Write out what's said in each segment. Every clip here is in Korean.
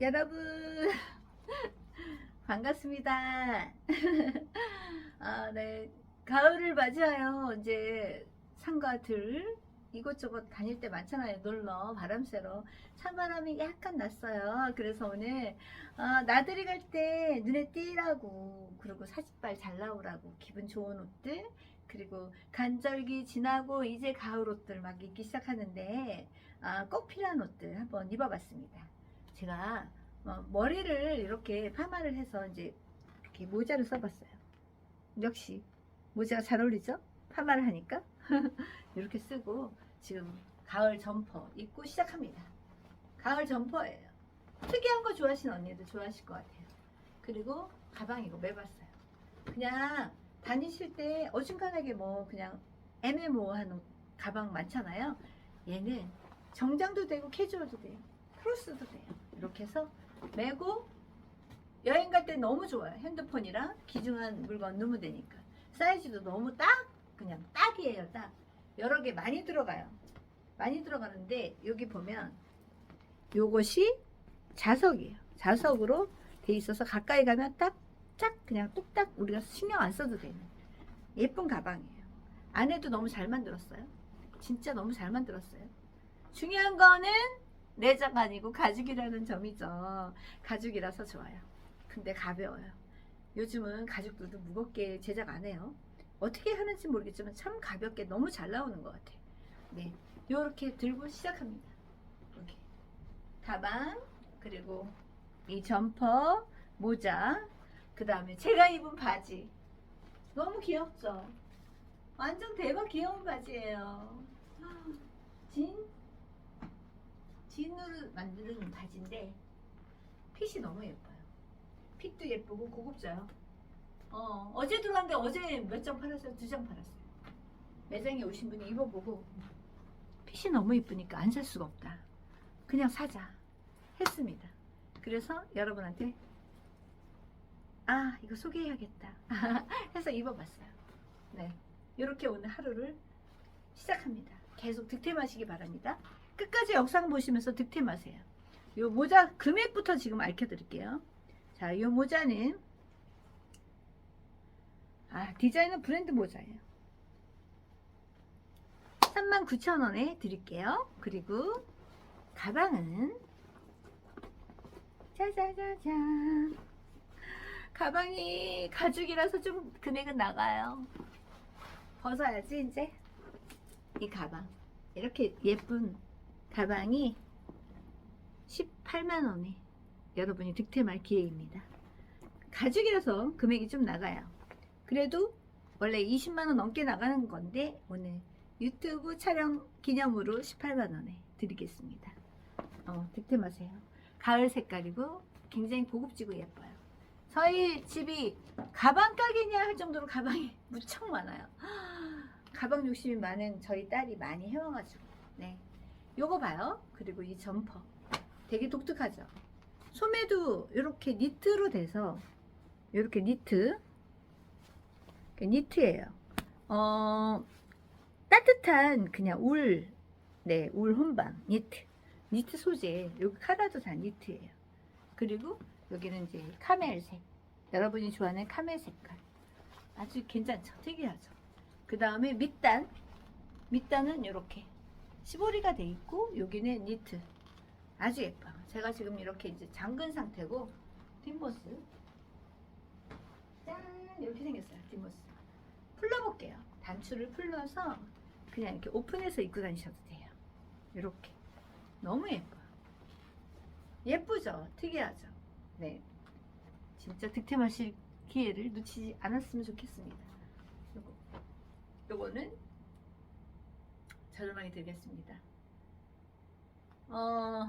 여러분 반갑습니다. 아, 네. 가을을 맞이하여 이제 산과 들 이곳저곳 다닐 때 많잖아요. 놀러 바람 쐬러 찬바람이 약간 났어요. 그래서 오늘 아, 나들이 갈 때 눈에 띄라고 그리고 사진빨 잘 나오라고 기분 좋은 옷들 그리고 간절기 지나고 이제 가을 옷들 막 입기 시작하는데 아, 꼭 필요한 옷들 한번 입어봤습니다. 제가 어, 머리를 이렇게 파마를 해서 이제 이렇게 모자를 써봤어요. 역시 모자가 잘 어울리죠? 파마를 하니까 이렇게 쓰고 지금 가을 점퍼 입고 시작합니다. 가을 점퍼예요. 특이한 거 좋아하시는 언니들 좋아하실 것 같아요. 그리고 가방 이거 매봤어요. 그냥 다니실 때 어중간하게 뭐 그냥 애매모호한 옷, 가방 많잖아요. 얘는 정장도 되고 캐주얼도 돼요. 크로스도 돼요. 이렇게 해서 메고 여행 갈 때 너무 좋아요. 핸드폰이랑 귀중한 물건 넣으면 되니까. 사이즈도 너무 딱 그냥 딱이에요. 딱. 여러 개 많이 들어가요. 많이 들어가는데 여기 보면 요것이 자석이에요. 자석으로 돼 있어서 가까이 가면 딱, 딱 그냥 뚝딱 우리가 신경 안 써도 되는 예쁜 가방이에요. 안에도 너무 잘 만들었어요. 진짜 너무 잘 만들었어요. 중요한 거는 내자가 아니고 가죽이라는 점이죠. 가죽이라서 좋아요. 근데 가벼워요. 요즘은 가죽들도 무겁게 제작 안 해요. 어떻게 하는지 모르겠지만 참 가볍게 너무 잘 나오는 것 같아요. 네, 이렇게 들고 시작합니다. 이렇게 가방 그리고 이 점퍼 모자 그 다음에 제가 입은 바지 너무 귀엽죠? 완전 대박 귀여운 바지예요. 진 진으로 만드는 바지인데 핏이 너무 예뻐요. 핏도 예쁘고 고급져요. 어, 어제 들어왔는데 어제 몇 장 팔았어요? 두 장 팔았어요. 매장에 오신 분이 입어보고 핏이 너무 이쁘니까 안 살 수가 없다. 그냥 사자 했습니다. 그래서 여러분한테 아 이거 소개해야겠다 해서 입어봤어요. 네, 이렇게 오늘 하루를 시작합니다. 계속 득템하시기 바랍니다. 끝까지 영상 보시면서 득템하세요. 이 모자 금액부터 지금 알려드릴게요. 자, 이 모자는 아 디자인은 브랜드 모자예요. 39,000원에 드릴게요. 그리고 가방은 짜자자잔 가방이 가죽이라서 좀 금액은 나가요. 벗어야지 이제 이 가방 이렇게 예쁜 가방이 18만 원에 여러분이 득템할 기회입니다. 가죽이라서 금액이 좀 나가요. 그래도 원래 20만 원 넘게 나가는 건데 오늘 유튜브 촬영 기념으로 18만 원에 드리겠습니다. 어, 득템하세요. 가을 색깔이고 굉장히 고급지고 예뻐요. 저희 집이 가방 가게냐 할 정도로 가방이 무척 많아요. 가방 욕심이 많은 저희 딸이 많이 해와가지고 네 요거 봐요. 그리고 이 점퍼. 되게 독특하죠? 소매도 이렇게 니트로 돼서 이렇게 니트. 니트예요. 어 따뜻한 그냥 울 네 울 혼방 니트. 니트 소재. 여기 카라도 다 니트예요. 그리고 여기는 이제 카멜색. 여러분이 좋아하는 카멜 색깔. 아주 괜찮죠? 특이하죠? 그 다음에 밑단. 밑단은 이렇게 시보리가 돼 있고 여기는 니트. 아주 예뻐. 제가 지금 이렇게 이제 잠근 상태고 뒷모습 짠! 이렇게 생겼어요 뒷모습 풀러볼게요. 단추를 풀러서 그냥 이렇게 오픈해서 입고 다니셔도 돼요. 이렇게. 너무 예뻐요 예쁘죠? 특이하죠? 네. 진짜 득템하실 기회를 놓치지 않았으면 좋겠습니다. 요거. 요거는 저렴하게 드리겠습니다. 어,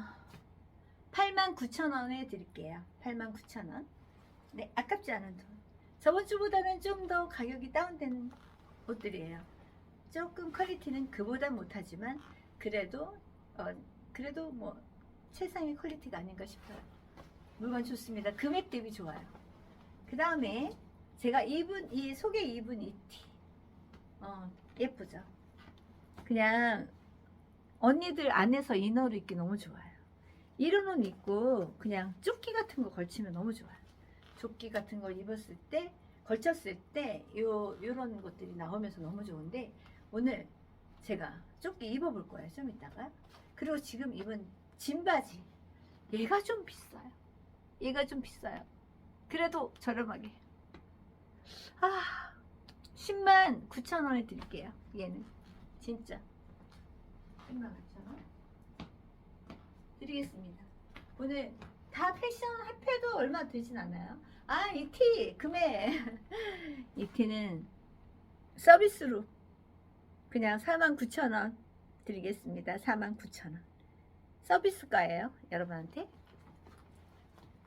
89,000원에 드릴게요. 89,000원. 네, 아깝지 않은 돈. 저번 주보다는 좀 더 가격이 다운되는 옷들이에요. 조금 퀄리티는 그보다 못하지만 그래도 어, 그래도 뭐 최상의 퀄리티가 아닌가 싶어요. 물건 좋습니다. 금액 대비 좋아요. 그 다음에 제가 입은 이 속에 입은 이 티, 어, 예쁘죠? 그냥 언니들 안에서 이너를 입기 너무 좋아요. 이런 옷 입고 그냥 조끼 같은 거 걸치면 너무 좋아요. 조끼 같은 걸 입었을 때 걸쳤을 때 요 요런 것들이 나오면서 너무 좋은데 오늘 제가 조끼 입어볼 거예요. 좀 이따가. 그리고 지금 입은 진 바지 얘가 좀 비싸요. 얘가 좀 비싸요. 그래도 저렴하게. 아 10만 9천 원에 드릴게요. 얘는 진짜 10만 9천 원 드리겠습니다. 오늘 다 패션 합해도 얼마 되진 않아요. 아, 이 티 금액. 이 티는 서비스로 그냥 49,000원 드리겠습니다. 49,000원. 서비스가예요, 여러분한테.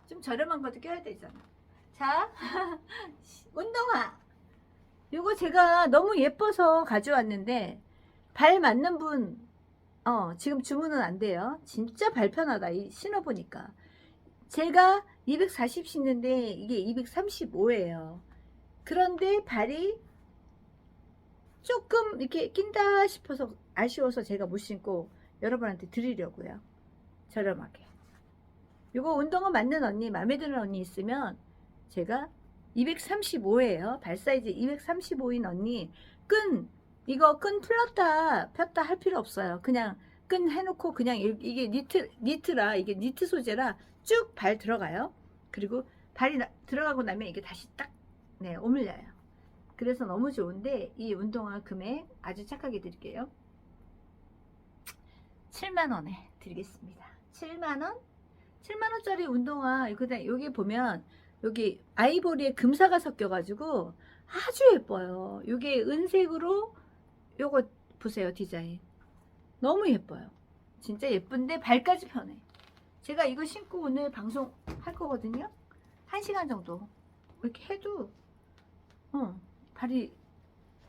좀 저렴한 것도 껴야 되잖아. 자, 운동화. 이거 제가 너무 예뻐서 가져왔는데 발 맞는 분 어, 지금 주문은 안 돼요. 진짜 발 편하다. 이 신어보니까. 제가 240 신는데 이게 235예요. 그런데 발이 조금 이렇게 낀다 싶어서 아쉬워서 제가 못 신고 여러분한테 드리려고요. 저렴하게. 이거 운동화 맞는 언니, 마음에 드는 언니 있으면 제가 235예요. 발 사이즈 235인 언니 끈 이거 끈 풀었다 폈다 할 필요 없어요. 그냥 끈 해놓고 그냥 이- 이게 니트 니트라 이게 니트 소재라 쭉 발 들어가요. 그리고 발이 나- 들어가고 나면 이게 다시 딱 네, 오물려요. 그래서 너무 좋은데 이 운동화 금액 아주 착하게 드릴게요. 7만 원에 드리겠습니다. 7만 원? 7만 원짜리 운동화 여기 여기 보면 여기 아이보리에 금사가 섞여가지고 아주 예뻐요. 이게 은색으로 요거 보세요 디자인 너무 예뻐요. 진짜 예쁜데 발까지 편해. 제가 이거 신고 오늘 방송 할 거거든요. 한 시간 정도 이렇게 해도 어, 발이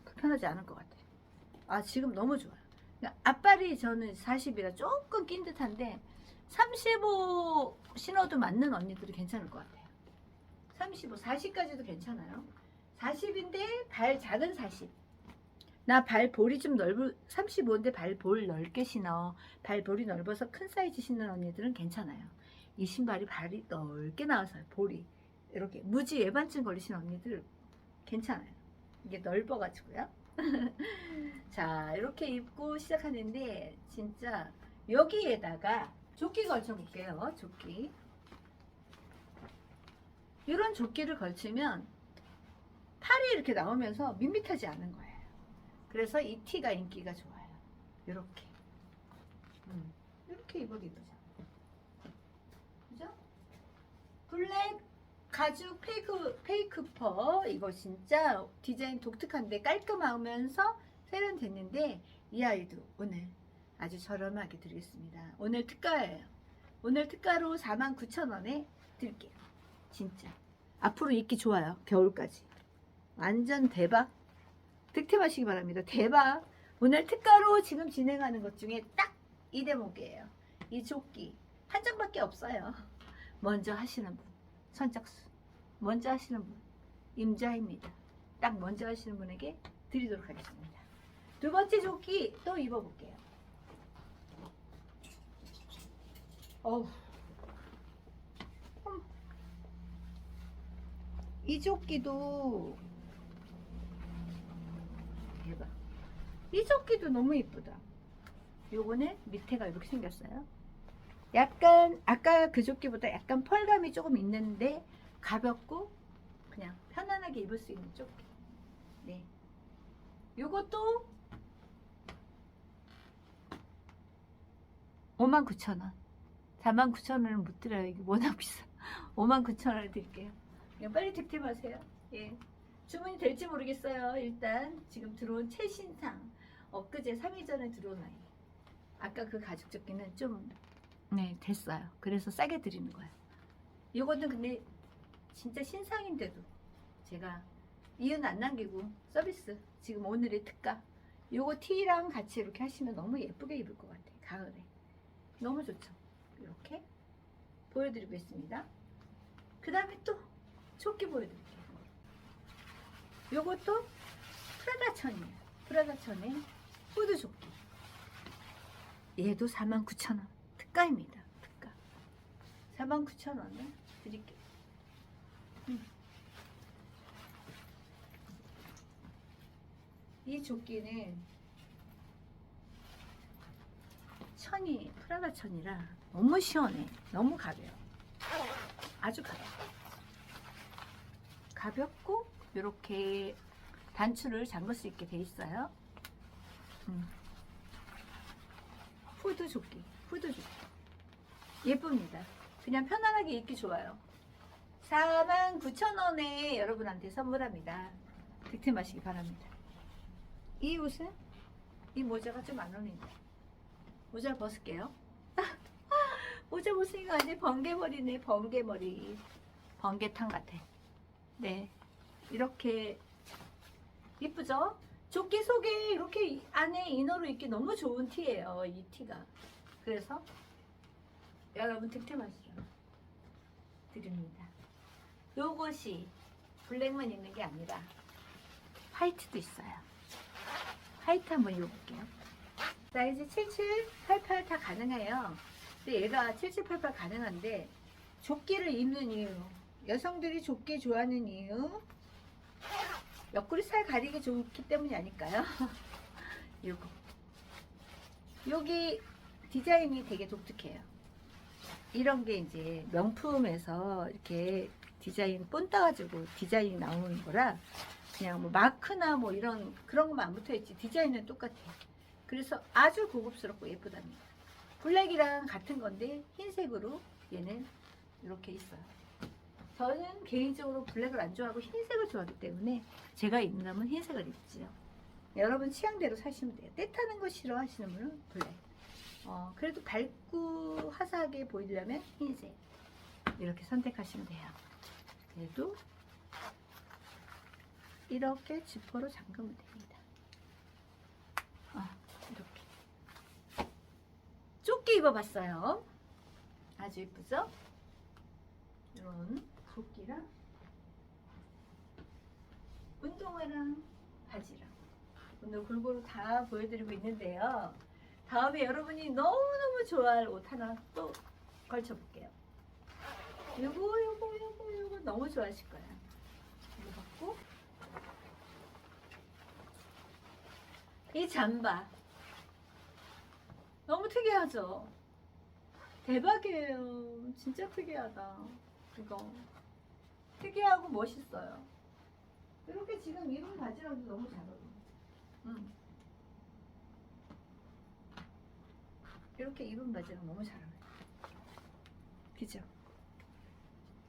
불편하지 않을 것 같아요. 아 지금 너무 좋아요. 그러니까 앞발이 저는 40이라 조금 낀 듯한데 35 신어도 맞는 언니들이 괜찮을 것 같아요. 35, 40까지도 괜찮아요. 40인데 발 작은 40. 나 발 볼이 좀 넓은 35인데 발볼 넓게 신어. 발 볼이 넓어서 큰 사이즈 신는 언니들은 괜찮아요. 이 신발이 발이 넓게 나와서 볼이 이렇게 무지 예반증 걸리신 언니들 괜찮아요. 이게 넓어가지고요. 자 이렇게 입고 시작하는데 진짜 여기에다가 조끼 걸쳐 볼게요. 조끼. 이런 조끼를 걸치면 팔이 이렇게 나오면서 밋밋하지 않은 거예요. 그래서 이 티가 인기가 좋아요. 이렇게. 음, 이렇게 입어도 이쁘죠. 그죠? 블랙 가죽 페이크 페이크 퍼 이거 진짜 디자인 독특한데 깔끔하면서 세련됐는데 이 아이도 오늘 아주 저렴하게 드리겠습니다. 오늘 특가예요. 오늘 특가로 49,000원에 드릴게요. 진짜 앞으로 입기 좋아요. 겨울까지. 완전 대박. 득템하시기 바랍니다. 대박. 오늘 특가로 지금 진행하는 것 중에 딱 이 대목이에요. 이 조끼 한 장밖에 없어요. 먼저 하시는 분 선착순. 먼저 하시는 분 임자입니다. 딱 먼저 하시는 분에게 드리도록 하겠습니다. 두 번째 조끼 또 입어볼게요. 어우. 음. 이 조끼도 대박. 이 조끼도 너무 이쁘다. 요거는 밑에가 이렇게 생겼어요. 약간 아까 그 조끼보다 약간 펄감이 조금 있는데 가볍고 그냥 편안하게 입을 수 있는 조끼. 네. 요것도 59,000원. 49,000원은 못 드려요. 이게 워낙 비싸. 59,000원을 드릴게요. 그냥 빨리 득템하세요. 예. 주문이 될지 모르겠어요. 일단 지금 들어온 최신상. 엊그제 3일 전에 들어온 아이. 아까 그 가죽 조끼는 좀 네, 됐어요. 그래서 싸게 드리는 거예요. 이거는 근데 진짜 신상인데도 제가 이윤 안 남기고 서비스 지금 오늘의 특가 요거 티랑 같이 이렇게 하시면 너무 예쁘게 입을 것 같아요. 가을에. 너무 좋죠. 이렇게 보여드리고 있습니다. 그 다음에 또 조끼 보여드릴게요. 요것도 프라다 천이에요. 프라다 천의 후드 조끼. 얘도 49,000원. 특가입니다. 특가. 49,000원에 드릴게요. 음. 이 조끼는 천이 프라다 천이라 너무 시원해. 너무 가벼워. 아주 가벼워. 가볍고 이렇게 단추를 잠글 수 있게 돼 있어요. 음. 후드 조끼, 후드 조끼. 예쁩니다. 그냥 편안하게 입기 좋아요. 49,000원에 여러분한테 선물합니다. 득템하시기 바랍니다. 이 옷은 이 모자가 좀 안 어울린다. 모자 벗을게요. 모자 벗으니까 이제 번개머리네, 번개머리. 번개탕 같아. 네. 이렇게 이쁘죠? 조끼 속에 이렇게 안에 이너로 입기 너무 좋은 티예요. 이 티가. 그래서 여러분 득템하시죠. 드립니다. 요것이 블랙만 있는 게 아니라 화이트도 있어요. 화이트 한번 입어볼게요. 사이즈 77, 88 다 가능해요. 근데 얘가 77, 88 가능한데 조끼를 입는 이유, 여성들이 조끼 좋아하는 이유, 옆구리 살 가리기 좋기 때문이 아닐까요? 요거. 여기 디자인이 되게 독특해요. 이런 게 이제 명품에서 이렇게 디자인 본 따가지고 디자인이 나오는 거라 그냥 뭐 마크나 뭐 이런 그런 것만 안 붙어 있지 디자인은 똑같아요. 그래서 아주 고급스럽고 예쁘답니다. 블랙이랑 같은 건데 흰색으로 얘는 이렇게 있어요. 저는 개인적으로 블랙을 안 좋아하고 흰색을 좋아하기 때문에 제가 입는다면 흰색을 입지요. 여러분 취향대로 사시면 돼요. 때 타는 거 싫어하시는 분은 블랙. 어, 그래도 밝고 화사하게 보이려면 흰색. 이렇게 선택하시면 돼요. 그래도 이렇게 지퍼로 잠그면 됩니다. 어, 이렇게. 조끼 입어봤어요. 아주 예쁘죠? 이런 조끼랑 운동화랑 바지랑 오늘 골고루 다 보여드리고 있는데요. 다음에 여러분이 너무너무 좋아할 옷 하나 또 걸쳐볼게요. 요거 요거 요거 요거 너무 좋아하실 거예요. 이거 받고 이 잠바 너무 특이하죠? 대박이에요. 진짜 특이하다. 이거 특이하고 멋있어요. 이렇게 지금 입은 바지랑도 너무 잘 어울려. 음. 이렇게 입은 바지랑 너무 잘 어울려. 그죠?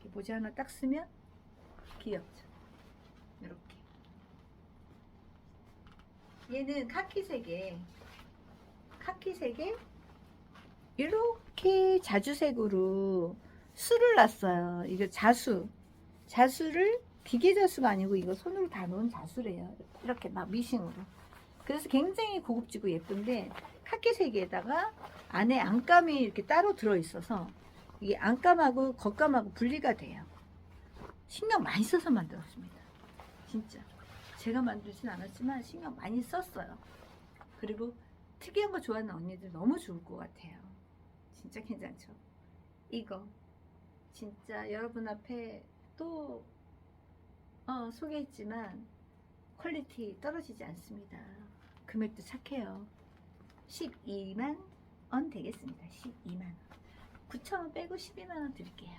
이렇게 모자 하나 딱 쓰면 귀엽죠. 이렇게. 얘는 카키색에 카키색에 이렇게 자주색으로 수를 놨어요. 이거 자수. 자수를 기계 자수가 아니고 이거 손으로 다 놓은 자수래요. 이렇게 막 미싱으로. 그래서 굉장히 고급지고 예쁜데 카키색에다가 안에 안감이 이렇게 따로 들어 있어서 이게 안감하고 겉감하고 분리가 돼요. 신경 많이 써서 만들었습니다. 진짜. 제가 만들진 않았지만 신경 많이 썼어요. 그리고 특이한 거 좋아하는 언니들 너무 좋을 것 같아요. 진짜 괜찮죠? 이거 진짜 여러분 앞에 또 어, 소개했지만 퀄리티 떨어지지 않습니다. 금액도 착해요. 12만 원 되겠습니다. 12만 원. 9천 원 빼고 12만 원 드릴게요.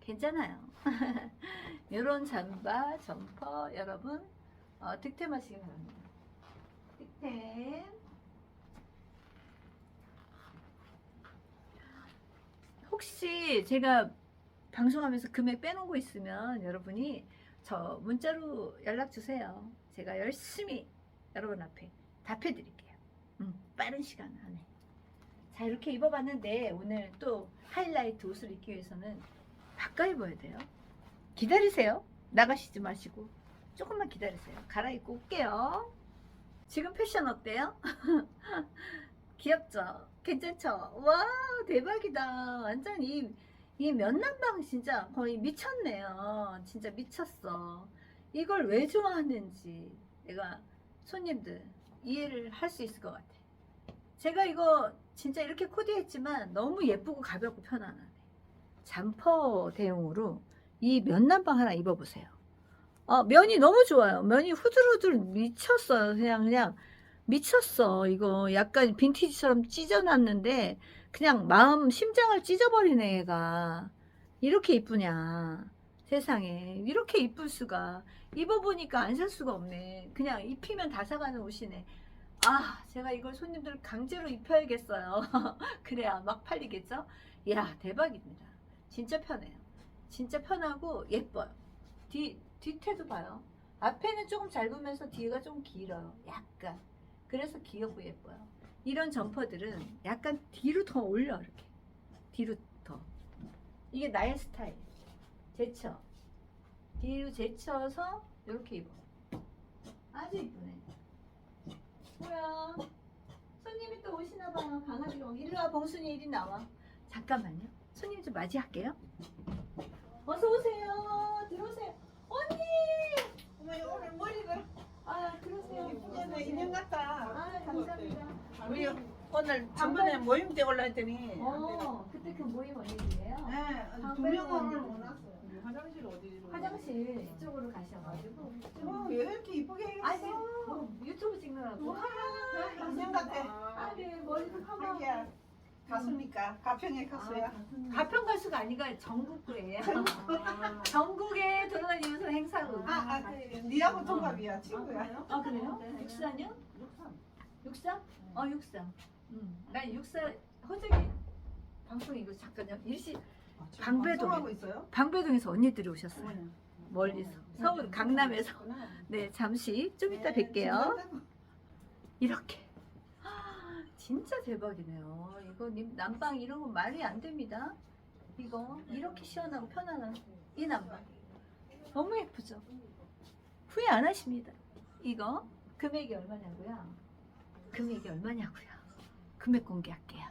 괜찮아요. 이런 잠바, 점퍼 여러분 어, 득템하시기 바랍니다. 득템. 혹시 제가 방송하면서 금액 빼놓은 거 있으면 여러분이 저 문자로 연락 주세요. 제가 열심히 여러분 앞에 답해 드릴게요. 음, 빠른 시간 안에. 자, 이렇게 입어봤는데 오늘 또 하이라이트 옷을 입기 위해서는 바꿔 입어야 돼요. 기다리세요. 나가시지 마시고 조금만 기다리세요. 갈아입고 올게요. 지금 패션 어때요? 귀엽죠? 괜찮죠? 와 대박이다. 완전 이, 이 면남방 진짜 거의 미쳤네요. 진짜 미쳤어. 이걸 왜 좋아하는지 내가 손님들 이해를 할 수 있을 것 같아. 제가 이거 진짜 이렇게 코디했지만 너무 예쁘고 가볍고 편안하네. 잠퍼 대용으로 이 면남방 하나 입어보세요. 어, 면이 너무 좋아요. 면이 후들후들 미쳤어요. 그냥 그냥 미쳤어. 이거 약간 빈티지처럼 찢어놨는데 그냥 마음 심장을 찢어버리네 얘가. 이렇게 이쁘냐 세상에 이렇게 이쁠 수가 입어보니까 안 살 수가 없네. 그냥 입히면 다 사가는 옷이네. 아 제가 이걸 손님들 강제로 입혀야겠어요. 그래야 막 팔리겠죠? 이야 대박입니다. 진짜 편해요. 진짜 편하고 예뻐요. 뒤 뒤태도 봐요. 앞에는 조금 짧으면서 뒤가 좀 길어요. 약간. 그래서 귀엽고 예뻐요. 이런 점퍼들은 약간 뒤로 더 올려 이렇게. 뒤로 더. 이게 나의 스타일. 제쳐. 뒤로 제쳐서 이렇게 입어. 아주 이쁘네. 뭐야? 손님이 또 오시나 봐요. 강아지가 이리 와 봉순이 이리 나와. 잠깐만요. 손님 좀 맞이할게요. 어서 오세요. 들어오세요. 언니. 어머니 오늘 머리를 아 그러세요. 예쁘게 인형 같다. 아 감사합니다. 우리 오늘 전번에 모임 때 올라왔더니 어 그때 그 모임 언니들이에요. 네, 두명 오늘 못 왔어요. 화장실 어디로? 화장실 이쪽으로 가셔가지고. 어, 왜 이렇게 이쁘게 아니 해줬어? 뭐 유튜브 찍느라고. 와, 인형 같아. 아, 네, 머리도. 자기야 가수니까 가평의 가수야. 가평 가수가 아니라 전국구예요. 전국에 돌아다니면서 행사로. 아, 아, 그 니하고 동갑이야, 친구야. 아 그래요? 육사요? 육사? 어 육사. 음. 난 육사 호적이 방송 이거 잠깐요. 일시 방배동. 하고 있어요? 방배동에서 언니들이 오셨어요. 멀리서 서울 강남에서. 네 잠시 좀 이따 뵐게요. 이렇게. 아, 진짜 대박이네요. 이거 님 난방 이런 거 말이 안 됩니다. 이거 이렇게 시원하고 편안한 이 난방 너무 예쁘죠? 후회 안 하십니다. 이거 금액이 얼마냐고요? 금액이 얼마냐고요? 금액 공개할게요.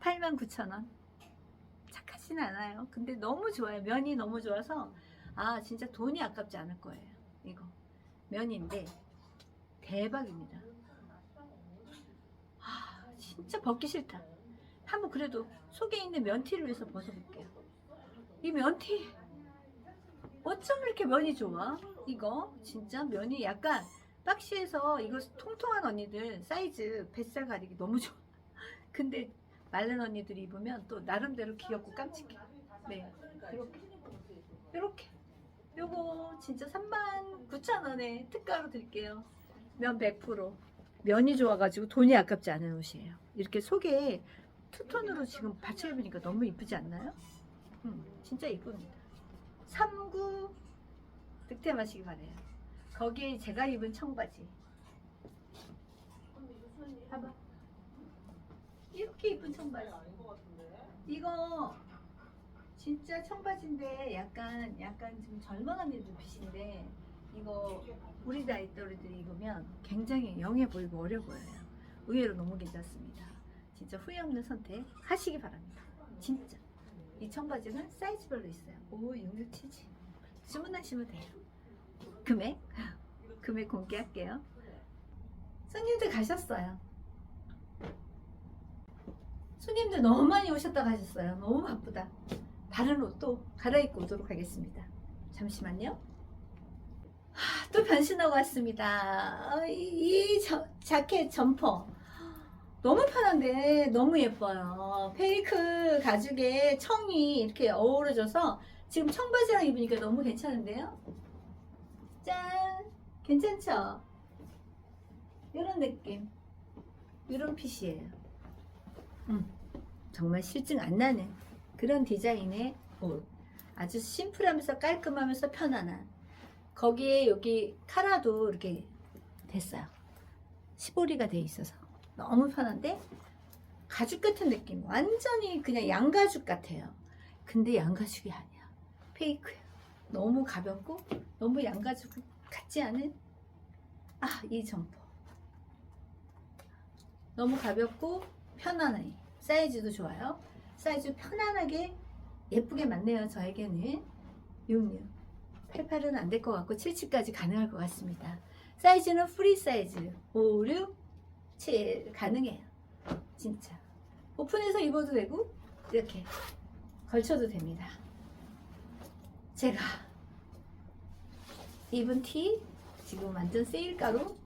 89,000원. 착하진 않아요. 근데 너무 좋아요. 면이 너무 좋아서 아 진짜 돈이 아깝지 않을 거예요. 이거 면인데 대박입니다. 아 진짜 벗기 싫다. 한번 그래도 속에 있는 면티를 위해서 벗어볼게요. 이 면티 어쩜 이렇게 면이 좋아? 이거 진짜 면이 약간 박시에서 이거 통통한 언니들 사이즈 뱃살 가리기 너무 좋아. 근데 마른 언니들이 입으면 또 나름대로 귀엽고 깜찍해. 네, 이렇게 이렇게 요거 진짜 39,000원에 특가로 드릴게요. 면 100% 면이 좋아가지고 돈이 아깝지 않은 옷이에요. 이렇게 속에 투톤으로 지금 받쳐 입으니까 너무 이쁘지 않나요? 음, 진짜 이쁩니다. 39 득템하시기 바래요. 거기에 제가 입은 청바지. 봐봐. 이렇게 이쁜 청바지. 이거 진짜 청바지인데 약간 약간 좀 언니들 핏인데 이거 우리 나이 또래들이 입으면 굉장히 영해 보이고 어려 보여요. 의외로 너무 괜찮습니다. 진짜 후회 없는 선택 하시기 바랍니다. 진짜. 이 청바지는 사이즈별로 있어요. 5, 6, 6, 7, 7. 주문하시면 돼요. 금액? 금액 공개할게요. 손님들 가셨어요. 손님들 너무 많이 오셨다 가셨어요. 너무 바쁘다. 다른 옷도 갈아입고 오도록 하겠습니다. 잠시만요. 하, 또 변신하고 왔습니다. 어, 이, 이 저- 자켓 점퍼 너무 편한데 너무 예뻐요. 페이크 가죽에 청이 이렇게 어우러져서 지금 청바지랑 입으니까 너무 괜찮은데요? 짠! 괜찮죠? 이런 느낌. 이런 핏이에요. 음, 정말 실증 안 나는 그런 디자인의 옷. 아주 심플하면서 깔끔하면서 편안한. 거기에 여기 카라도 이렇게 됐어요. 시보리가 돼 있어서 너무 편한데 가죽 같은 느낌. 완전히 그냥 양가죽 같아요. 근데 양가죽이 아니야. 페이크야. 너무 가볍고 너무 양가죽 같지 않은 아, 이 점퍼. 너무 가볍고 편안해. 사이즈도 좋아요. 사이즈 편안하게 예쁘게 맞네요. 저에게는 66. 88은 안 될 것 같고 77까지 가능할 것 같습니다. 사이즈는 프리 사이즈 5, 6, 7 가능해요. 진짜. 오픈해서 입어도 되고 이렇게 걸쳐도 됩니다. 제가 입은 티 지금 완전 세일가로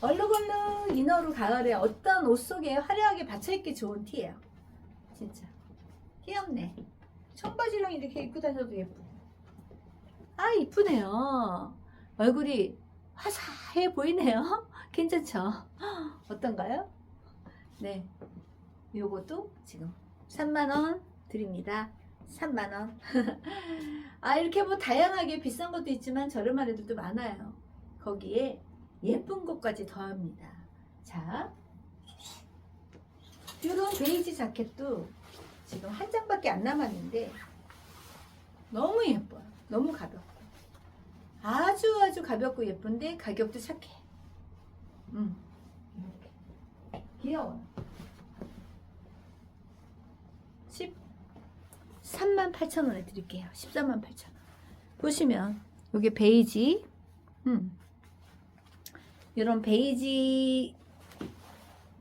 얼룩얼룩 이너로 가을에 어떤 옷 속에 화려하게 받쳐입기 좋은 티예요. 진짜 귀엽네. 청바지랑 이렇게 입고 다녀도 예쁘고. 아 이쁘네요. 얼굴이 화사해 보이네요. 괜찮죠? 어떤가요? 네. 요것도 지금 3만원 드립니다. 3만원. 아, 이렇게 뭐 다양하게 비싼 것도 있지만 저렴한 애들도 많아요. 거기에 예쁜 것까지 더합니다. 자, 이런 베이지 자켓도 지금 한 장밖에 안 남았는데 너무 예뻐요. 너무 가볍고. 아주 아주 가볍고 예쁜데 가격도 착해. 음, 이렇게. 귀여워요. 13만 8천 원에 드릴게요. 14만 8천 원. 보시면 이게 베이지, 음, 이런 베이지,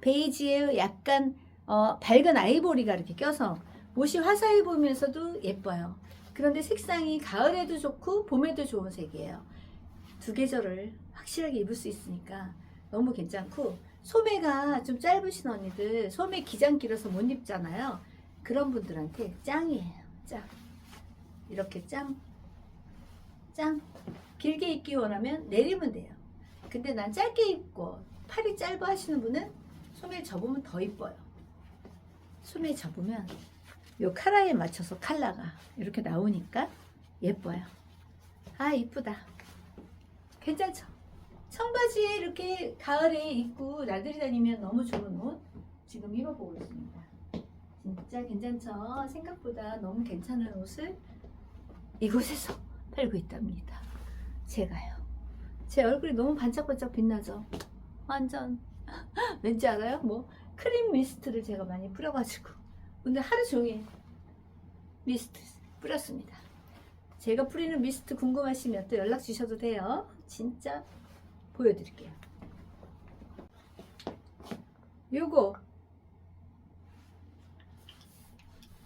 베이지에 약간 어, 밝은 아이보리가 이렇게 껴서 옷이 화사해 보면서도 예뻐요. 그런데 색상이 가을에도 좋고 봄에도 좋은 색이에요. 두 계절을 확실하게 입을 수 있으니까 너무 괜찮고 소매가 좀 짧으신 언니들 소매 기장 길어서 못 입잖아요. 그런 분들한테 짱이에요. 짱. 이렇게 짱. 짱. 길게 입기 원하면 내리면 돼요. 근데 난 짧게 입고 팔이 짧아 하시는 분은 소매 접으면 더 이뻐요. 소매 접으면 요 카라에 맞춰서 컬러가 이렇게 나오니까 예뻐요. 아 이쁘다. 괜찮죠? 청바지에 이렇게 가을에 입고 나들이 다니면 너무 좋은 옷 지금 입어보고 있습니다. 진짜 괜찮죠? 생각보다 너무 괜찮은 옷을 이곳에서 팔고 있답니다. 제가요. 제 얼굴이 너무 반짝반짝 빛나죠? 완전 왠지 알아요? 뭐 크림 미스트를 제가 많이 뿌려가지고 오늘 하루 종일 미스트 뿌렸습니다. 제가 뿌리는 미스트 궁금하시면 또 연락 주셔도 돼요. 진짜 보여드릴게요. 요거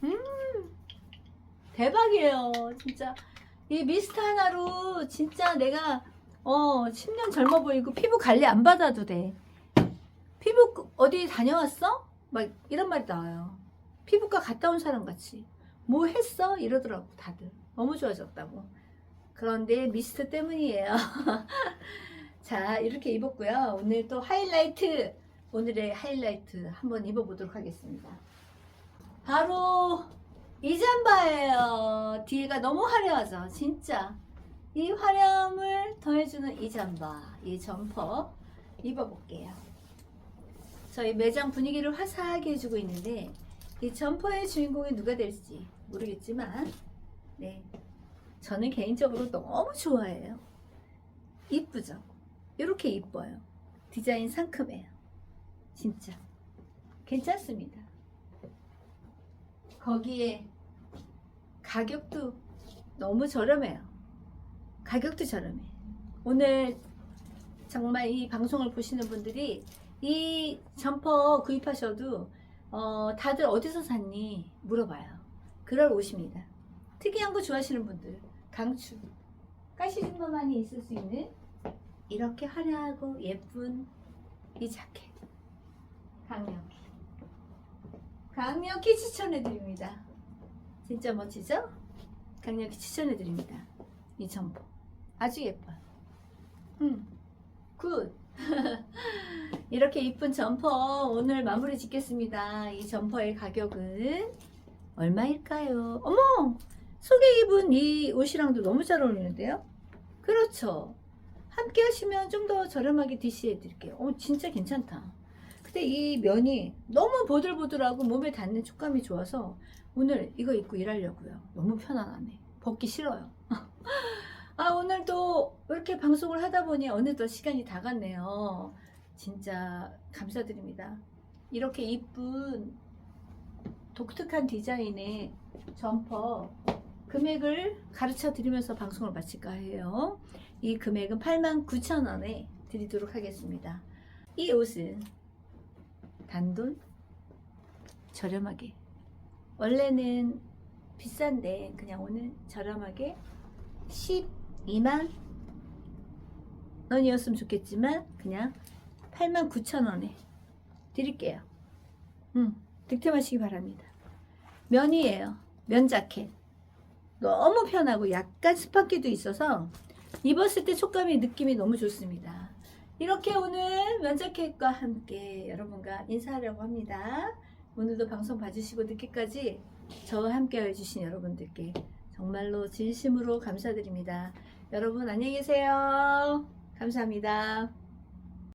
음 대박이에요. 진짜 이 미스트 하나로 진짜 내가 어 10년 젊어 보이고 피부 관리 안 받아도 돼. 피부 어디 다녀왔어? 막 이런 말이 나와요. 피부과 갔다 온 사람 같이 뭐 했어? 이러더라고 다들 너무 좋아졌다고. 그런데 미스트 때문이에요. 자 이렇게 입었고요. 오늘 또 하이라이트 오늘의 하이라이트 한번 입어보도록 하겠습니다. 바로 이 잠바예요. 뒤에가 너무 화려하죠. 진짜 이 화려함을 더해주는 이 잠바, 이 점퍼 입어볼게요. 저희 매장 분위기를 화사하게 해주고 있는데 이 점퍼의 주인공이 누가 될지 모르겠지만 네 저는 개인적으로 너무 좋아해요. 이쁘죠? 이렇게 이뻐요. 디자인 상큼해요. 진짜 괜찮습니다. 거기에 가격도 너무 저렴해요. 가격도 저렴해. 오늘 정말 이 방송을 보시는 분들이 이 점퍼 구입하셔도 어, 다들 어디서 샀니 물어봐요. 그럴 옷입니다. 특이한 거 좋아하시는 분들 강추 가시즘머만이 있을 수 있는 이렇게 화려하고 예쁜 이 자켓 강력히 강력히 추천해 드립니다. 진짜 멋지죠? 강력히 추천해 드립니다. 이 점퍼 아주 예뻐요. 음, 굿. 이렇게 이쁜 점퍼 오늘 마무리 짓겠습니다. 이 점퍼의 가격은 얼마일까요? 어머! 속에 입은 이 옷이랑도 너무 잘 어울리는데요? 그렇죠. 함께 하시면 좀 더 저렴하게 DC해 드릴게요. 어, 진짜 괜찮다. 근데 이 면이 너무 보들보들하고 몸에 닿는 촉감이 좋아서 오늘 이거 입고 일하려고요. 너무 편안하네. 벗기 싫어요. 아, 오늘도 이렇게 방송을 하다 보니 어느덧 시간이 다 갔네요. 진짜 감사드립니다. 이렇게 이쁜 독특한 디자인의 점퍼 금액을 가르쳐 드리면서 방송을 마칠까 해요. 이 금액은 89,000원에 드리도록 하겠습니다. 이 옷은 단돈 저렴하게 원래는 비싼데 그냥 오늘 저렴하게 12만 원이었으면 좋겠지만 그냥 8만 9천 원에 드릴게요. 음, 득템하시기 바랍니다. 면이에요. 면 자켓. 너무 편하고 약간 스판기도 있어서 입었을 때 촉감이 느낌이 너무 좋습니다. 이렇게 오늘 면자켓과 함께 여러분과 인사하려고 합니다. 오늘도 방송 봐주시고 늦게까지 저와 함께 해주신 여러분들께 정말로 진심으로 감사드립니다. 여러분 안녕히 계세요. 감사합니다.